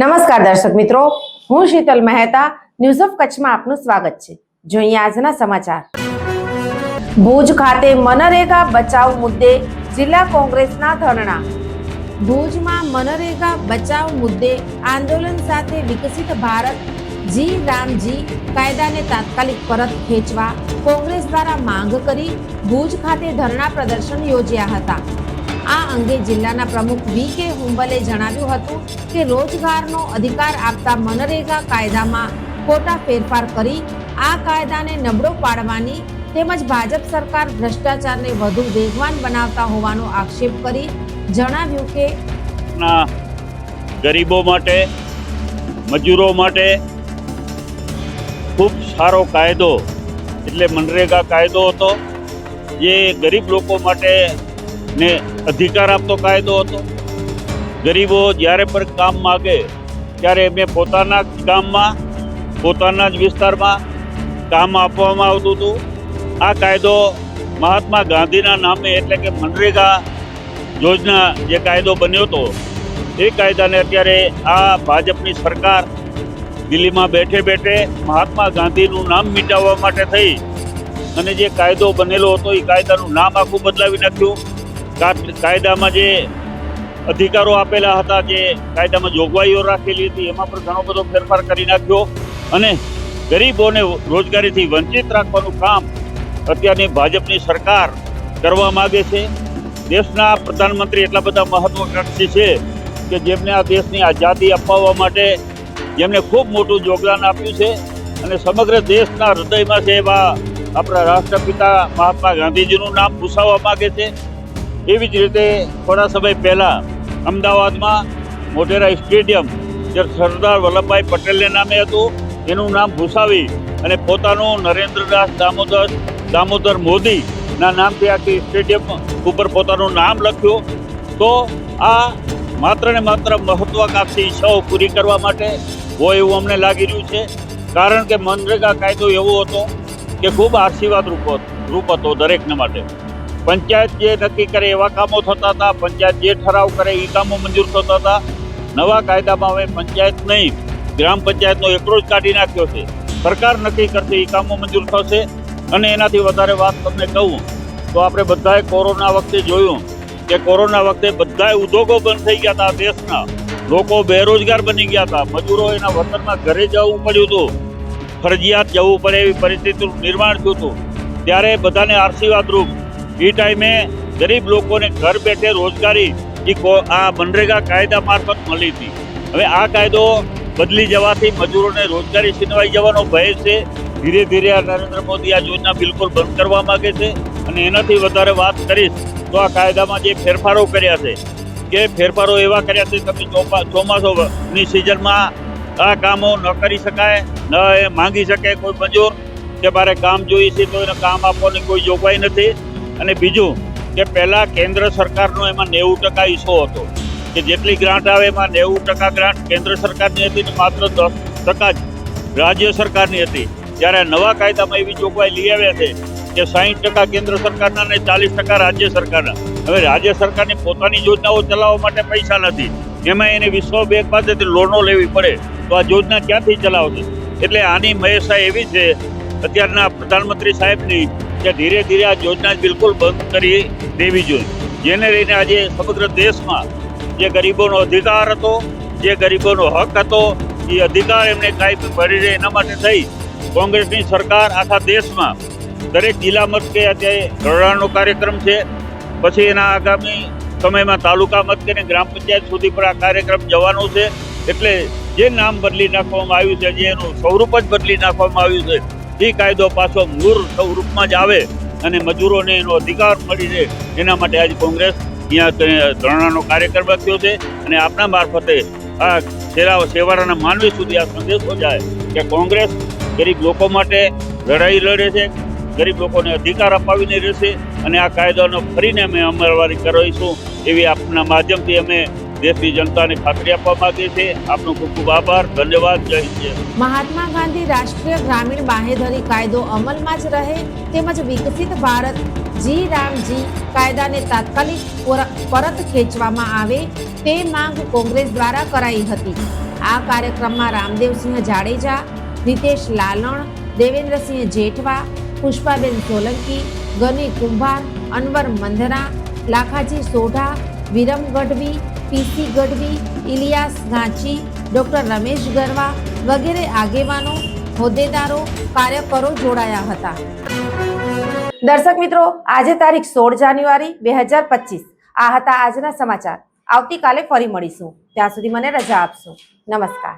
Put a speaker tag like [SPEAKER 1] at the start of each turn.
[SPEAKER 1] નમસ્કાર દર્શક મિત્રો, હું શીતલ મહેતા ન્યૂઝ ઓફ કચ્છમાં આપનું સ્વાગત છે. જોઈએ આજના સમાચાર. ભુજ ખાતે મનરેગા બચાવ મુદ્દે જિલ્લા કોંગ્રેસના ધરણા. ભુજમાં મનરેગા બચાવ મુદ્દે આંદોલન સાથે વિકસિત ભારત, જી રામજી કાયદાને તાત્કાલિક પરત ખેંચવા કોંગ્રેસ દ્વારા માંગ કરી ભુજ ખાતે ધરણા પ્રદર્શન યોજ્યા હતા. આ અંગે જિલ્લાના પ્રમુખ વી કે હુંબલે જણાવ્યું હતું કે રોજગારનો અધિકાર આપતા મનરેગા કાયદામાં ખોટા ફેરફાર કરી આ કાયદાને નબળો પાડવાની તેમજ ભાજપ સરકાર ભ્રષ્ટાચારને વધુ વેગવાન બનાવતા હોવાનો આક્ષેપ કરી જણાવ્યું કે
[SPEAKER 2] ગરીબો માટે, મજૂરો માટે ખૂબ સારો કાયદો, એટલે મનરેગા કાયદો હતો, જે ગરીબ લોકો માટે ને અધિકાર આપતો કાયદો હતો. ગરીબો જ્યારે પણ કામ માગે, ત્યારે એમને પોતાના ગામમાં, પોતાના જ વિસ્તારમાં કામ આપવામાં આવતું હતું. આ કાયદો મહાત્મા ગાંધીના નામે એટલે કે મનરેગા યોજના જે કાયદો બન્યો હતો, એ કાયદાને અત્યારે આ ભાજપની સરકાર દિલ્હીમાં બેઠે બેઠે મહાત્મા ગાંધીનું નામ મિટાવવા માટે થઈ. અને જે કાયદો બનેલો હતો, એ કાયદાનું નામ આખું બદલાવી નાખ્યું. કાયદામાં જે અધિકારો આપેલા હતા, જે કાયદામાં જોગવાઈઓ રાખેલી હતી, એમાં પણ ઘણો બધો ફેરફાર કરી નાખ્યો. અને ગરીબોને રોજગારીથી વંચિત રાખવાનું કામ અત્યારની ભાજપની સરકાર કરવા માગે છે. દેશના પ્રધાનમંત્રી એટલા બધા મહત્વકાંક્ષી છે કે જેમને આ દેશની આઝાદી અપાવવા માટે જેમને ખૂબ મોટું યોગદાન આપ્યું છે. અને સમગ્ર દેશના હૃદયમાં છે એવા આપણા રાષ્ટ્રપિતા મહાત્મા ગાંધીજીનું નામ ભૂસાવવા માગે છે. એવી જ રીતે થોડા સમય પહેલા અમદાવાદમાં મોટેરા સ્ટેડિયમ જે સરદાર વલ્લભભાઈ પટેલને નામે હતું, એનું નામ ભૂસાવી અને પોતાનું નરેન્દ્રદાસ દામોદર દામોદર મોદીના નામથી આખી સ્ટેડિયમ ઉપર પોતાનું નામ લખ્યું. તો આ માત્ર ને માત્ર મહત્વાકાંક્ષી ઈચ્છાઓ પૂરી કરવા માટે હોય એવું અમને લાગી રહ્યું છે. કારણ કે મનરેગા કાયદો એવો હતો કે ખૂબ આશીર્વાદ રૂપ રૂપ હતો દરેકને માટે. પંચાયત જે નક્કી કરે એવા કામો થતા હતા, પંચાયત જે ઠરાવ કરે એ કામો મંજૂર થતા હતા. નવા કાયદામાં હવે પંચાયત નહીં, ગ્રામ પંચાયતનો એકરો જ કાઢી નાખ્યો છે. સરકાર નક્કી કરશે એ કામો મંજૂર થશે. અને એનાથી વધારે વાત તમને કહું, તો આપણે બધાએ કોરોના વખતે જોયું કે કોરોના વખતે બધાએ ઉદ્યોગો બંધ થઈ ગયા હતા દેશના. લોકો બેરોજગાર બની ગયા હતા. મજૂરો એના વતનમાં ઘરે જવું પડ્યું હતું. ફરજિયાત જવું પડે એવી પરિસ્થિતિનું નિર્માણ થયું હતું. ત્યારે બધાને આશીર્વાદ રૂપ એ ટાઈમે ગરીબ લોકોને ઘર બેઠે રોજગારી કો- આ મનરેગા કાયદા મારફત મળી હતી. હવે આ કાયદો બદલી જવાથી મજૂરોને રોજગારી છીનવાઈ જવાનો ભય છે. ધીરે ધીરે આ નરેન્દ્ર મોદી આ યોજના બિલકુલ બંધ કરવા માંગે છે. અને એનાથી વધારે વાત કરીશ તો આ કાયદામાં જે ફેરફારો કર્યા છે, કે ફેરફારો એવા કર્યા છે, તમે ચોમાસોની સિઝનમાં આ કામો ન કરી શકાય, ન એ માંગી શકે કોઈ મજૂર, કે મારે કામ જોઈએ છે તો એને કામ આપવાની કોઈ જોગવાઈ નથી. અને બીજું કે પહેલાં કેન્દ્ર સરકારનો એમાં નેવું ટકા હિસ્સો હતો. કે જેટલી ગ્રાન્ટ આવે એમાં નેવું ટકા ગ્રાન્ટ કેન્દ્ર સરકારની હતી ને માત્ર દસ ટકા જ રાજ્ય સરકારની હતી. જ્યારે નવા કાયદામાં એવી જોગવાઈ લઈ આવ્યા છે કે સાહીઠ ટકા કેન્દ્ર સરકારના અને ચાલીસ ટકા રાજ્ય સરકારના. હવે રાજ્ય સરકારની પોતાની યોજનાઓ ચલાવવા માટે પૈસા નથી. એમાં એને વિશ્વ બેંક પાસેથી લોનો લેવી પડે. તો આ યોજના ક્યાંથી ચલાવશે? એટલે આની મહેસા એવી છે, અત્યારના પ્રધાનમંત્રી સાહેબની કે ધીરે ધીરે આ યોજના બિલકુલ બંધ કરી દેવી જોઈએ. જેને લઈને આજે સમગ્ર દેશમાં જે ગરીબોનો અધિકાર હતો, જે ગરીબોનો હક હતો, એ અધિકાર એમને કાંઈ મળી રહે એના માટે થઈ કોંગ્રેસની સરકાર આખા દેશમાં દરેક જિલ્લા મથકે અત્યારે ધરણાનો કાર્યક્રમ છે. પછી એના આગામી સમયમાં તાલુકા મથકે અને ગ્રામ પંચાયત સુધી પણ આ કાર્યક્રમ જવાનો છે. એટલે જે નામ બદલી નાખવામાં આવ્યું છે, જે એનું સ્વરૂપ જ બદલી નાખવામાં આવ્યું છે એ કાયદો પાછો મૂળ સ્વરૂપમાં જ આવે અને મજૂરોને એનો અધિકાર મળી રહે. એના માટે આજે કોંગ્રેસ અહીંયા ધરણાનો કાર્યક્રમ રાખ્યો છે અને આપણા મારફતે આ છેલ્લા છેવાડાના માનવી સુધી આ સંદેશો જાય કે કોંગ્રેસ ગરીબ લોકો માટે લડાઈ લડે છે, ગરીબ લોકોને અધિકાર અપાવીને રહેશે અને આ કાયદાનો ફરીને અમે અમલવારી કરાવીશું એવી આપના માધ્યમથી અમે દેશની જનતાને ખાતરી આપવા માંગીએ છીએ આપનો ખૂબ ખૂબ આભાર. ધન્યવાદ. જય હિન્દ
[SPEAKER 1] મહાત્મા ગાંધી રાષ્ટ્રીય ગ્રામીણ બાહેધરી કાયદો અમલમાં જ રહે તેમજ વિકસિત ભારત. જી રામજી કાયદાને તાત્કાલિક પર- પરત ખેંચવામાં આવે તે માંગ કોંગ્રેસ દ્વારા કરાઈ હતી. આ કાર્યક્રમમાં રામદેવસિંહ જાડેજા, રીતેશ લાલણ, દેવેન્દ્રસિંહ જેઠવા, પુષ્પાબેન સોલંકી, ગની કુંભાર, અનવર મંધરા લાખાજી સોઢા, વિરમ ગઢવી પીસી ગઢવી, ઇલિયાસ ગાંચી, ડૉક્ટર રમેશ ગરવા વગેરે આગેવાનો, હોદ્દેદારો, કાર્યકરો જોડાયા હતા. દર્શક મિત્રો, આજે તારીખ સોળ જાન્યુઆરી બે હજાર પચીસ. આ હતા આજના સમાચાર. આવતીકાલે ફરી મળીશું. ત્યાં સુધી મને રજા આપશો. નમસ્કાર.